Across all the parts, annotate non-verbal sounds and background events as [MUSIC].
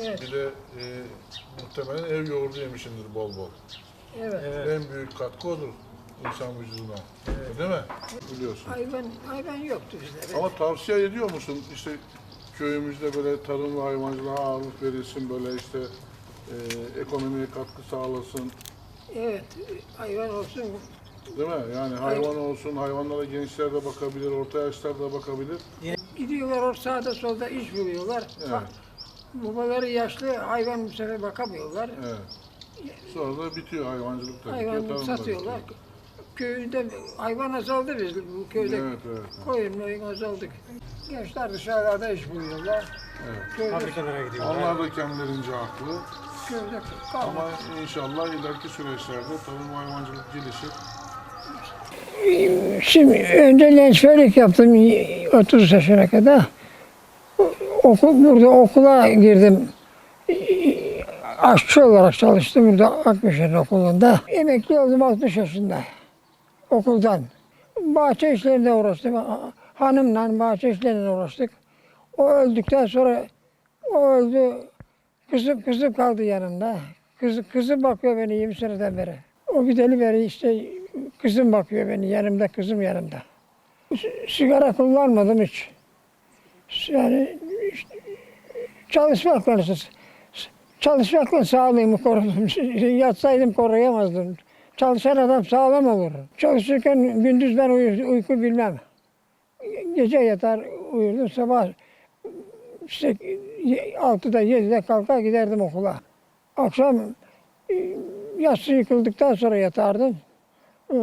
Evet. Bir de e, muhtemelen ev yoğurdu yemişsindir bol bol. Evet. En büyük katkı odur insan vücuduna. Değil mi? Biliyorsun. Hayvan, hayvan yoktu bizde. Ama tavsiye ediyor musun işte köyümüzde böyle tarım ve hayvancılığa ağırlık verilsin böyle işte e, ekonomiye katkı sağlasın Evet, hayvan olsun. değil mi? Yani hayvan olsun, hayvanlara gençler de bakabilir, orta yaşlar da bakabilir. Gidiyorlar o sağda solda iş buluyorlar. Evet. Babaları yaşlı, hayvan bu sefer bakamıyorlar. Evet. Sonra da bitiyor hayvancılık tabii ki, Hayvan tarım da satıyorlar. bitiyor. Köyünde hayvan azaldı biz bu köyde. Evet, evet. Koyun moyun azaldık. Gençler dışarılarda iş buluyorlar. evet. Köyde, Fabrikalara gidiyorlar. Onlar da kendilerince haklı. köyde. Ama inşallah ileriki süreçlerde tarım ve hayvancılık gelişir. Şimdi önce lençferlik yaptım 30 yaşına kadar. Okul, burada okula girdim. Aşçı olarak çalıştım burada Akmeşehir okulunda. Emekli oldum 60 yaşında okuldan. Bahçe işlerinde uğraştım. Hanımla bahçe işlerinde uğraştık. O öldükten sonra o öldü. Kızım, kızım kaldı yanımda. Kızı, kızım bakıyor beni 20 seneden beri. O gideli beri işte kızım bakıyor beni yanımda, kızım yanımda. S- Sigara kullanmadım hiç. Yani işte, çalışmakla, çalışmakla sağlığımı korudum. [LAUGHS] Yatsaydım koruyamazdım. Çalışan adam sağlam olur. Çalışırken gündüz ben uyu- uyku bilmem. Gece yatar uyurdum sabah işte 6'da 7'de kalkar giderdim okula. Akşam e, yatsı yıkıldıktan sonra yatardım. Ee,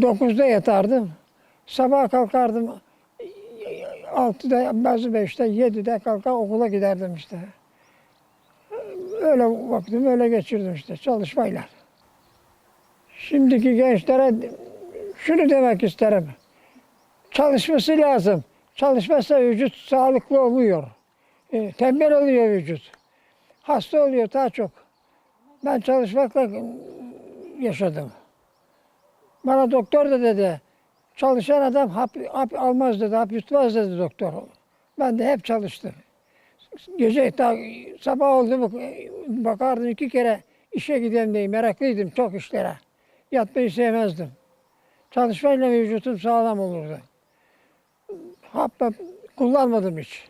9'da yatardım. Sabah kalkardım. 6'da bazı 5'te 7'de kalkar okula giderdim işte. Öyle vaktimi öyle geçirdim işte çalışmayla. Şimdiki gençlere şunu demek isterim. Çalışması lazım. Çalışmazsa vücut sağlıklı oluyor. E, tembel oluyor vücut. Hasta oluyor daha çok. Ben çalışmakla yaşadım. Bana doktor da dedi, çalışan adam hap, hap almaz dedi, hap yutmaz dedi doktor. Ben de hep çalıştım. Gece ta, sabah oldu bakardım iki kere işe gideyim diye meraklıydım çok işlere. Yatmayı sevmezdim. Çalışmayla vücutum sağlam olurdu. Hap kullanmadım hiç.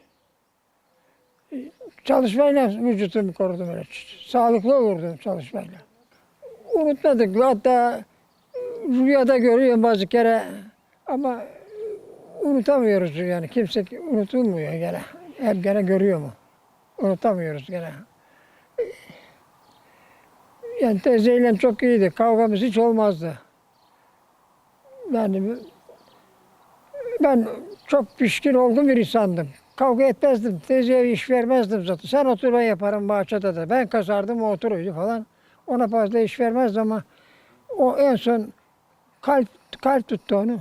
Çalışmayla vücutumu korudum öyle. Sağlıklı olurdum çalışmayla. Unutmadık. Hatta rüyada görüyorum bazı kere ama unutamıyoruz yani. Kimse unutulmuyor gene. Hep gene görüyor mu? Unutamıyoruz gene. Yani teyzeyle çok iyiydi. Kavgamız hiç olmazdı. Yani ben çok pişkin olduğum bir insandım. Kavga etmezdim. Teyzeye iş vermezdim zaten. Sen otur ben yaparım bahçede de. Ben kasardım o oturuydu falan. Ona fazla iş vermezdim ama o en son kalp, kalp tuttu onu.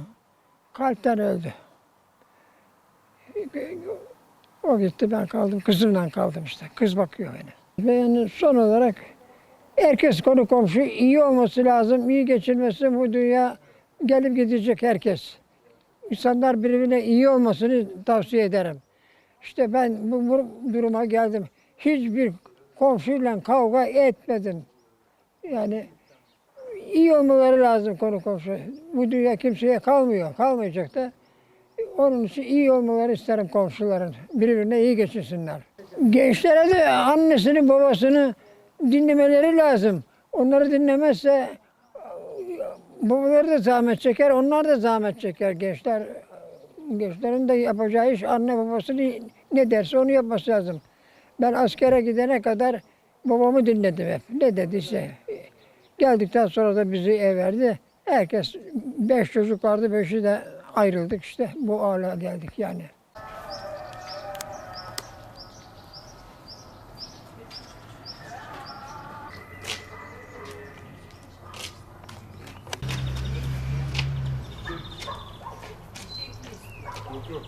Kalpten öldü. O gitti ben kaldım. Kızımla kaldım işte. Kız bakıyor beni. Ve yani son olarak herkes konu komşu iyi olması lazım. iyi geçirmesi bu dünya gelip gidecek herkes. İnsanlar birbirine iyi olmasını tavsiye ederim. İşte ben bu, bu duruma geldim. Hiçbir komşuyla kavga etmedim. Yani iyi olmaları lazım konu komşu. Bu dünya kimseye kalmıyor, kalmayacak da. Onun için iyi olmaları isterim komşuların. Birbirine iyi geçirsinler. Gençlere de annesini babasını dinlemeleri lazım. Onları dinlemezse babaları da zahmet çeker, onlar da zahmet çeker gençler. Gençlerin de yapacağı iş anne babası ne derse onu yapması lazım. Ben askere gidene kadar babamı dinledim hep. Ne dediyse. Geldikten sonra da bizi ev verdi. Herkes beş çocuk vardı, beşi de ayrıldık işte. Bu hale geldik yani. Yok yok.